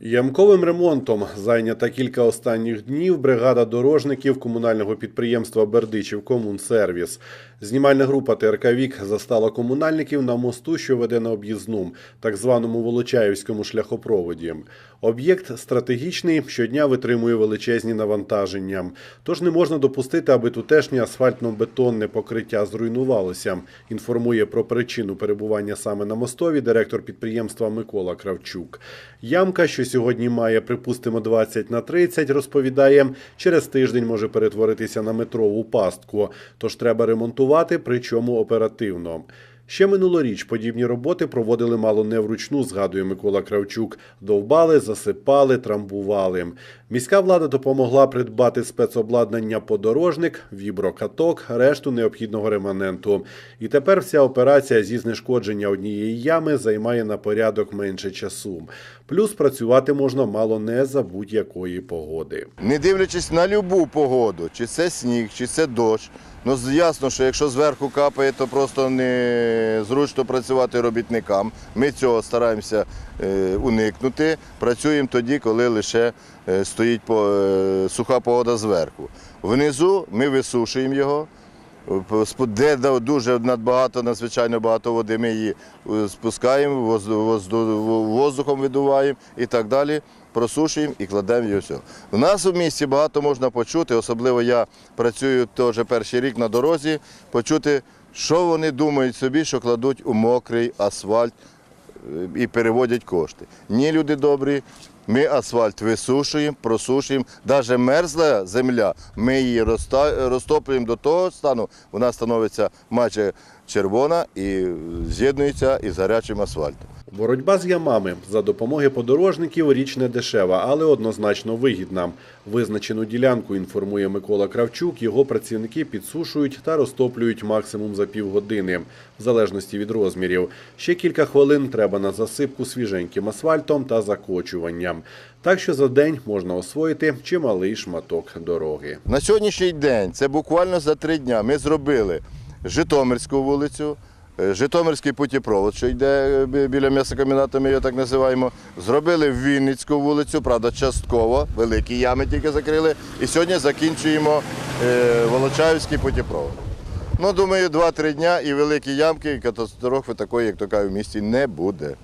Ямковим ремонтом зайнята кілька останніх днів бригада дорожників комунального підприємства Бердичів Комунсервіс. Знімальна група ТРК Вік застала комунальників на мосту, що веде на об'їзну, так званому Волочаївському шляхопроводі. Об'єкт стратегічний, щодня витримує величезні навантаження. Тож не можна допустити, аби тутешнє асфальтно-бетонне покриття зруйнувалося. Інформує про причину перебування саме на мостові директор підприємства Микола Кравчук. Ямка, що сьогодні має, припустимо, 20 на 30, розповідає, через тиждень може перетворитися на метрову пастку. Тож треба ремонтувати, причому оперативно. Ще минулоріч подібні роботи проводили мало не вручну, згадує Микола Кравчук. Довбали, засипали, трамбували. Міська влада допомогла придбати спецобладнання подорожник, віброкаток, решту необхідного реманенту. І тепер вся операція зі знешкодження однієї ями займає на порядок менше часу. Плюс працювати можна мало не за будь-якої погоди. Не дивлячись на любу погоду, чи це сніг, чи це дощ. Ну ясно, що якщо зверху капає, то просто не зручно працювати робітникам. Ми цього стараємося е, уникнути. Працюємо тоді, коли лише е, стоїть е, суха погода зверху. Внизу ми висушуємо його. Сп- Де дуже надбагато, надзвичайно багато води, ми її е, спускаємо, возду- возду- воздухом видуваємо і так далі. Просушуємо і кладемо її все. У нас у місті багато можна почути, особливо я працюю теж перший рік на дорозі, почути, що вони думають собі, що кладуть у мокрий асфальт е, і переводять кошти. Ні, люди добрі, ми асфальт висушуємо, просушуємо. Навіть мерзла земля, ми її розтоплюємо до того стану, вона становиться майже червона і з'єднується із гарячим асфальтом. Боротьба з ямами за допомоги подорожників річ не дешева, але однозначно вигідна. Визначену ділянку інформує Микола Кравчук. Його працівники підсушують та розтоплюють максимум за півгодини, в залежності від розмірів. Ще кілька хвилин треба на засипку свіженьким асфальтом та закочуванням. Так що за день можна освоїти чималий шматок дороги. На сьогоднішній день, це буквально за три дні, ми зробили Житомирську вулицю, Житомирський путіпровод, що йде е, бі- біля м'ясокомбінату, ми його так називаємо. Зробили Вінницьку вулицю, правда, частково, великі ями тільки закрили. І сьогодні закінчуємо е, Волочаївський путіпровод. Ну, думаю, два-три дня і великі ямки, і катастрофи такої, як то кажуть, в місті не буде.